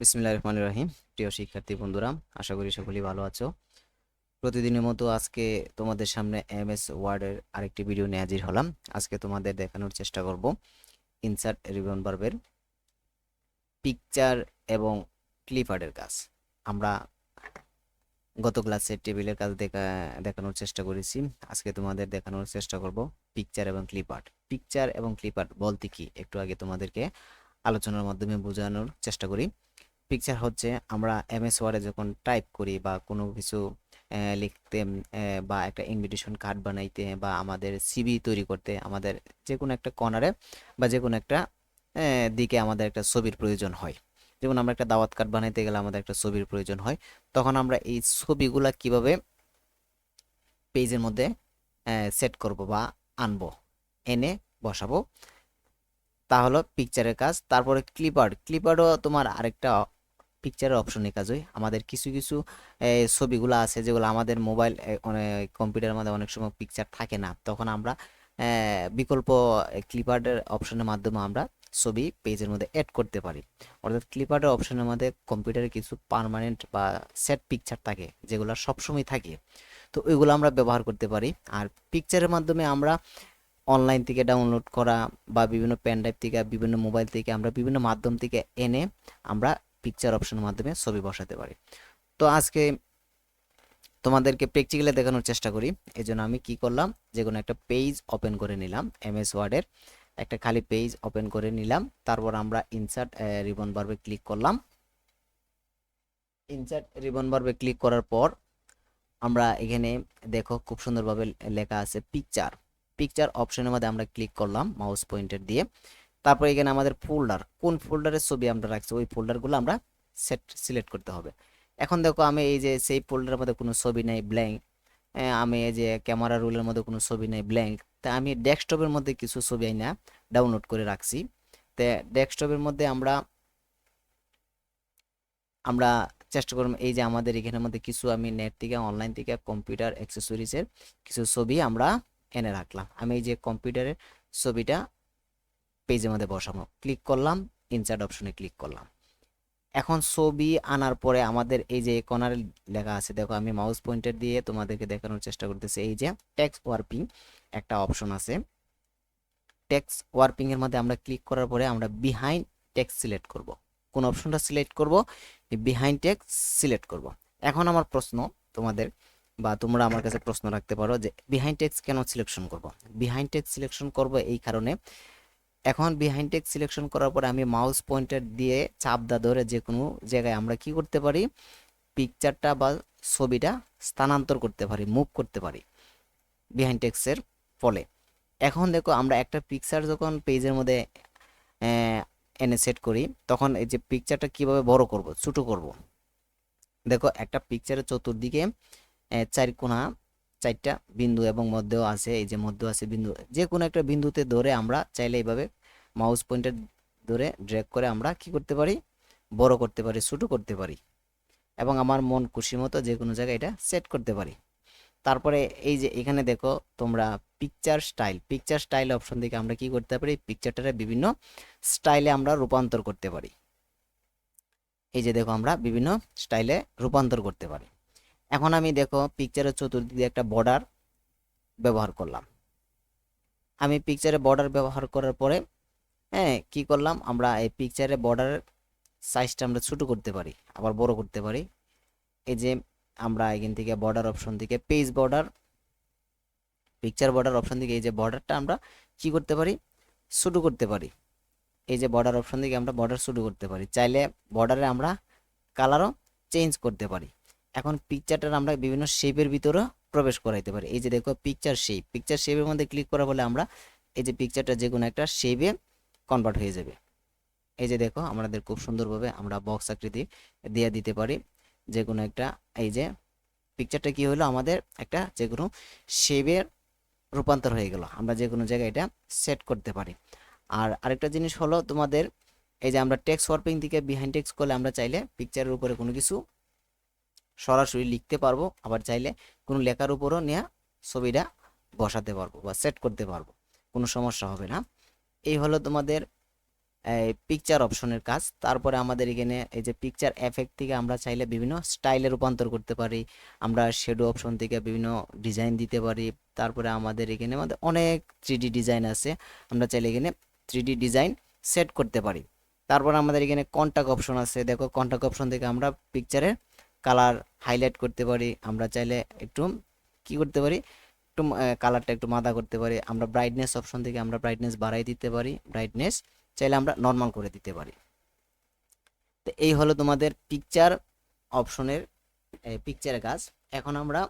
বিসমিল্লাহির রহমানির রহিম। প্রিয় শিক্ষার্থী বন্ধুরা, আশা করি সকলেই ভালো আছো। প্রতিদিনের মতো আজকে তোমাদের সামনে এম এস ওয়ার্ডের আরেকটি ভিডিও নিয়ে হাজির হলাম। আজকে তোমাদের দেখানোর চেষ্টা করব ইনসার্ট রিবন বার্বের পিকচার এবং ক্লিপার্ডের কাজ। আমরা গত ক্লাসে টেবিলের কাজ দেখা, দেখানোর চেষ্টা করেছি। আজকে তোমাদের দেখানোর চেষ্টা করব পিকচার এবং ক্লিপার্ট পিকচার এবং ক্লিপার্ড বলতে কি? একটু আগে তোমাদেরকে আলোচনার মাধ্যমে বোঝানোর চেষ্টা করি। পিকচার হচ্ছে, আমরা এমএস ওয়ার্ডে যখন টাইপ করি বা কোনো কিছু লিখতে বা একটা ইনভিটেশন কার্ড বানাইতে বা আমাদের সিভি তৈরি করতে, আমাদের যে কোনো একটা কর্নারে বা যে কোনো একটা দিকে আমাদের একটা ছবির প্রয়োজন হয়। যেমন আমরা একটা দাওয়াত কার্ড বানাইতে গেলে আমাদের একটা ছবির প্রয়োজন হয়, তখন আমরা এই ছবিগুলা কীভাবে পেজের মধ্যে সেট করব বা আনব, এনে বসাবো, তা হলো পিকচারের কাজ। তারপরে ক্লিপার্ড ক্লিপার্ডও তোমার আরেকটা পিকচারের অপশনে কাজ হয় আমাদের কিছু কিছু ছবিগুলো আছে যেগুলো আমাদের মোবাইল অনেক কম্পিউটারের মধ্যে অনেক সময় পিকচার থাকে না। তখন আমরা বিকল্প ক্লিপার্ডের অপশনের মাধ্যমে আমরা ছবি পেজের মধ্যে অ্যাড করতে পারি। অর্থাৎ ক্লিপার্ডের অপশনের মধ্যে কম্পিউটারে কিছু পার্মানেন্ট বা সেট পিকচার থাকে, যেগুলো সবসময় থাকে। তো ওইগুলো আমরা ব্যবহার করতে পারি। আর পিকচারের মাধ্যমে আমরা অনলাইন থেকে ডাউনলোড করা বা বিভিন্ন পেন ড্রাইভ থেকে, বিভিন্ন মোবাইল থেকে আমরা বিভিন্ন মাধ্যম থেকে এনে আমরা পিকচার অপশনের মাধ্যমে ছবি বসাতে পারি। তো আজকে তোমাদেরকে প্র্যাকটিক্যালি দেখানোর চেষ্টা করি। এই জন্য আমি কি করলাম? যে কোনো একটা পেজ ওপেন করে নিলাম এমএস ওয়ার্ডের একটা খালি পেজ ওপেন করে নিলাম, তারপর আমরা ইনসার্ট রিবন বারবে ক্লিক করলাম। ইনসার্ট রিবন বারবে ক্লিক করার পর আমরা এখানে দেখো খুব সুন্দরভাবে লেখা আছে পিকচার পিকচার অপশনের মধ্যে আমরা ক্লিক করলাম মাউস পয়েন্টার দিয়ে। তারপর এখানে আমাদের ফোল্ডার কোন ফোল্ডারের ছবি আমরা রাখছি? ওই ফোল্ডারগুলো আমরা সেট সিলেক্ট করতে হবে। এখন দেখো আমি এই যে সেই ফোল্ডারের মধ্যে কোনো ছবি নেই ব্ল্যাঙ্ক আমি এই যে ক্যামেরা রুলের মধ্যে কোনো ছবি নেই ব্ল্যাঙ্ক তা আমি ডেস্কটপের মধ্যে কিছু ছবি আইনা ডাউনলোড করে রাখছি। তে ডেস্কটপের মধ্যে আমরা আমরা চেষ্টা করব এই যে আমাদের এখানের মধ্যে কিছু আমি নেট থেকে অনলাইন থেকে কম্পিউটার অ্যাক্সেসরিজের কিছু ছবি আমরা এনে রাখলাম। আমি এই যে কম্পিউটারের ছবিটা পেজের মধ্যে বসানো ক্লিক করলাম ইনসার্ট অপশনে ক্লিক করলাম। এখন ছবি আনার পরে আমাদের এই যে কর্নারে লেখা আছে, দেখো আমি মাউস পয়েন্টার দিয়ে তোমাদেরকে দেখানোর চেষ্টা করতেছি। এই যে টেক্সট ওয়ার্পিং একটা অপশন আছে। টেক্সট ওয়ার্পিং এর মধ্যে আমরা ক্লিক করার পরে আমরা বিহাইন্ড টেক্সট সিলেক্ট করব। কোন অপশনটা সিলেক্ট করব? বিহাইন্ড টেক্সট সিলেক্ট করব। এখন আমার প্রশ্ন তোমাদের বা তোমরা আমার কাছে প্রশ্ন রাখতে পারো যে বিহাইন্ড টেক্সট কেন সিলেকশন করব? বিহাইন্ড টেক্সট সিলেকশন করব এই কারণে এখন বিহাইন্ড টেক্সট সিলেকশন করার পরে আমি মাউস পয়েন্টার দিয়ে চাপ দা ধরে যে কোনো জায়গায় আমরা কি করতে পারি? পিকচারটা বা ছবিটা স্থানান্তর করতে পারি মুভ করতে পারি বিহাইন্ড টেক্সের ফলে। এখন দেখো আমরা একটা পিকচার যখন পেজের মধ্যে এনে সেট করি, তখন এই যে পিকচারটা কীভাবে বড় করব, ছোট করব? দেখো একটা পিকচারের চতুর্দিকে চার কোণা চারটা বিন্দু এবং মধ্যেও আছে, এই যে মধ্যে আছে বিন্দু, যে কোনো একটা বিন্দুতে ধরে আমরা চাইলে এইভাবে মাউস পয়েন্টার ধরে ড্র্যাগ করে আমরা কি করতে পারি? বড় করতে পারি, ছোট করতে পারি এবং আমার মন খুশি মতো যে কোনো জায়গায় এটা সেট করতে পারি। তারপরে এই যে এখানে দেখো তোমরা picture style picture style option থেকে আমরা কি করতে পারি? পিকচারটারে বিভিন্ন স্টাইলে আমরা রূপান্তর করতে পারি। এই যে দেখো আমরা বিভিন্ন স্টাইলে রূপান্তর করতে পারি। এখন আমি দেখো পিকচারের চতুর্দিকে একটা বর্ডার ব্যবহার করলাম। আমি পিকচারে বর্ডার ব্যবহার করার পরে হ্যাঁ কি করলাম? আমরা এই পিকচারে বর্ডারের সাইজটা আমরা ছোট করতে পারি, আবার বড় করতে পারি। এই যে আমরা এখান থেকে বর্ডার অপশন থেকে page border picture border option থেকে এই যে বর্ডারটা আমরা কি করতে পারি? ছোট করতে পারি। এই যে বর্ডার অপশন থেকে আমরা বর্ডার ছোট করতে পারি। চাইলে বর্ডারে আমরা কালারও চেঞ্জ করতে পারি। এখন পিকচারটার আমরা বিভিন্ন শেপের ভিতরে প্রবেশ করাইতে পারি। এই যে দেখো পিকচার শেপ পিকচার শেপের মধ্যে ক্লিক করা বলে আমরা এই যে পিকচারটা যে কোনো একটা শেপে কনভার্ট হয়ে যাবে। এই যে দেখো আমাদের খুব সুন্দরভাবে আমরা বক্স আকৃতি দিয়ে দিতে পারি। যে কোনো একটা এই যে পিকচারটা কি হলো আমাদের একটা যে কোনো শেপের রূপান্তর হয়ে গেল। আমরা যে কোনো জায়গায় এটা সেট করতে পারি। আর আরেকটা জিনিস হলো তোমাদের এই যে আমরা টেক্সট ওয়ার্পিং থেকে বিহাইন্ড টেক্সট করলে আমরা চাইলে পিকচারের উপরে কোনো কিছু সরাসরি লিখতে পারব, আবার চাইলে কোনো লেখার উপরও নেওয়া ছবিটা বসাতে পারব বা সেট করতে পারব, কোনো সমস্যা হবে না। এই হলো তোমাদের পিকচার অপশনের কাজ। তারপরে আমাদের এখানে এই যে পিকচার এফেক্ট থেকে আমরা চাইলে বিভিন্ন স্টাইলে রূপান্তর করতে পারি। আমরা শেডো অপশন থেকে বিভিন্ন ডিজাইন দিতে পারি। তারপরে আমাদের এখানে আমাদের অনেক থ্রি ডিজাইন আছে। আমরা চাইলে এখানে থ্রি ডিজাইন সেট করতে পারি। তারপর আমাদের এখানে কন্টাক্ট অপশন আছে। দেখো কন্টাক্ট অপশন থেকে আমরা পিকচারের কালার হাইলাইট করতে পারি, আমরা চাইলে একটু কি করতে পারি, একটু কালারটা একটু মাদা করতে পারি, আমরা ব্রাইটনেস অপশন থেকে আমরা ব্রাইটনেস বাড়াই দিতে পারি ব্রাইটনেস চাইলে আমরা নর্মাল করে দিতে পারি। তো এই হলো তোমাদের পিকচার অপশনের পিকচারের কাজ। এখন আমরা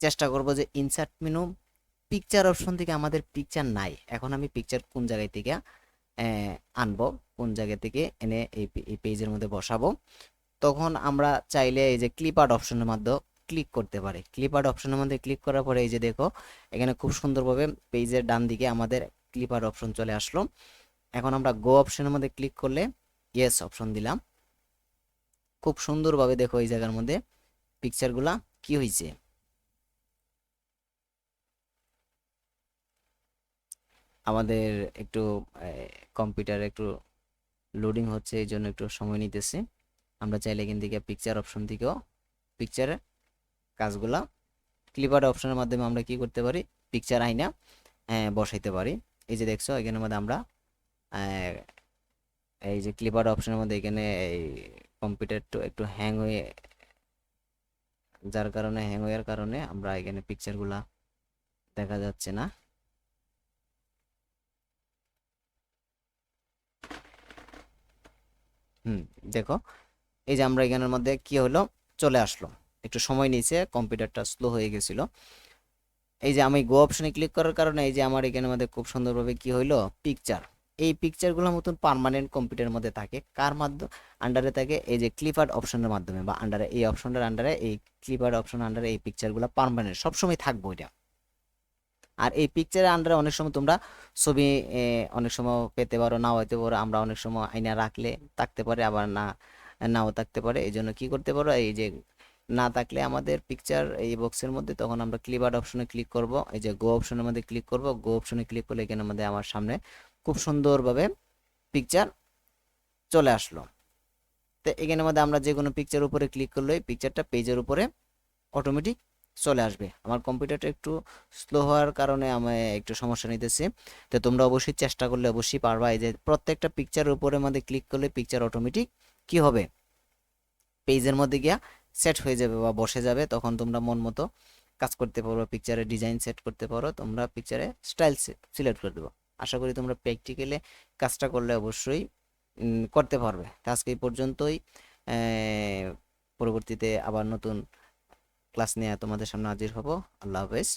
চেষ্টা করব যে ইনসার্ট মেনু পিকচার অপশন থেকে আমাদের পিকচার নাই। এখন আমি পিকচার কোন জায়গায় থেকে আনব, কোন জায়গা থেকে এনে এই পেজের মধ্যে বসাবো। তখন আমরা চাইলে এই যে ক্লিপ আর্ট অপশনের মাধ্যমে ক্লিক করতে পারি। ক্লিপ আর্ট অপশনের মধ্যে ক্লিক করার পরে এই যে দেখো, এখানে খুব সুন্দরভাবে পেজের ডান দিকে আমাদের ক্লিপ আর্ট অপশন চলে আসলো। এখন আমরা গো অপশনের মধ্যে ক্লিক করলে ইয়েস অপশন দিলাম। খুব সুন্দরভাবে দেখো এই জায়গার মধ্যে পিকচারগুলা কি হয়েছে আমাদের একটু কম্পিউটার একটু লোডিং হচ্ছে, এই জন্য একটু সময় নিতেছে। আমরা চাইলে এখান থেকে পিকচার অপশন থেকেও পিকচারের কাজগুলা ক্লিপার অপশনের মাধ্যমে আমরা কি করতে পারি? পিকচার আইনা বসাইতে পারি। এই যে দেখছ, এখানের মধ্যে আমরা এই যে ক্লিপার অপশনের মধ্যে এখানে এই কম্পিউটার একটু হ্যাং হয়ে, যার কারণে হ্যাং হওয়ার কারণে আমরা এখানে পিকচারগুলা দেখা যাচ্ছে না। হুম, দেখো এই যে আমরা এখানের মধ্যে কি হলো? চলে আসলো। একটু সময় নিয়েছে, কম্পিউটারটা স্লো হয়ে গেছিল। এই যে আমি গো অপশনে ক্লিক করার কারণে এই যে আমার এখানের মধ্যে খুব সুন্দরভাবে কি হইল? পিকচার এই পিকচারগুলো মতন পারমানেন্ট কম্পিউটারের মধ্যে থাকে। কার মাধ্যম? আন্ডারে থাকে এই যে ক্লিপার অপশনের মাধ্যমে বা আন্ডারে এই অপশনটার আন্ডারে এই ক্লিপার অপশন আন্ডারে এই পিকচারগুলো পারমানেন্ট সবসময় থাকব এটা। আর এই পিকচারের আন্ডারে অনেক সময় তোমরা ছবি অনেক সময় পেতে পারো নাও হইতে পারো, আমরা অনেক সময় আইনা রাখলে থাকতে পারে, আবার না। নাও থাকতে পারে। এই জন্য কী করতে পারো? এই যে না থাকলে আমাদের পিকচার এই বক্সের মধ্যে তখন আমরা ক্লিপ অপশনে ক্লিক করব। এই যে গো অপশনের মধ্যে ক্লিক করব। গো অপশনে ক্লিক করলে এখানে মধ্যে আমার সামনে খুব সুন্দরভাবে পিকচার চলে আসলো। তো এখানের মধ্যে আমরা যে কোনো পিকচার উপরে ক্লিক করলে পিকচারটা পেজের উপরে অটোমেটিক চলে আসবে। আমার কম্পিউটারটা একটু স্লো হওয়ার কারণে আমি একটু সমস্যা নিতেছি। তো তোমরা অবশ্যই চেষ্টা করলে অবশ্যই পারবা। এই যে প্রত্যেকটা পিকচারের উপরে মধ্যে ক্লিক করলে পিকচার অটোমেটিক কি হবে? পেজের মধ্যে গিয়া সেট হয়ে যাবে বা বসে যাবে, তখন তোমরা মন মতো কাজ করতে পারো পিকচারে ডিজাইন সেট করতে পারো, তোমরা পিকচারে স্টাইল সিলেক্ট করে দেবো। আশা করি তোমরা প্র্যাকটিক্যালে কাজটা করলে অবশ্যই করতে পারবে। আজকে এই পর্যন্তই। পরবর্তীতে আবার নতুন ক্লাস নিয়ে তোমাদের সামনে হাজির হব। আল্লাহ হাফেজ।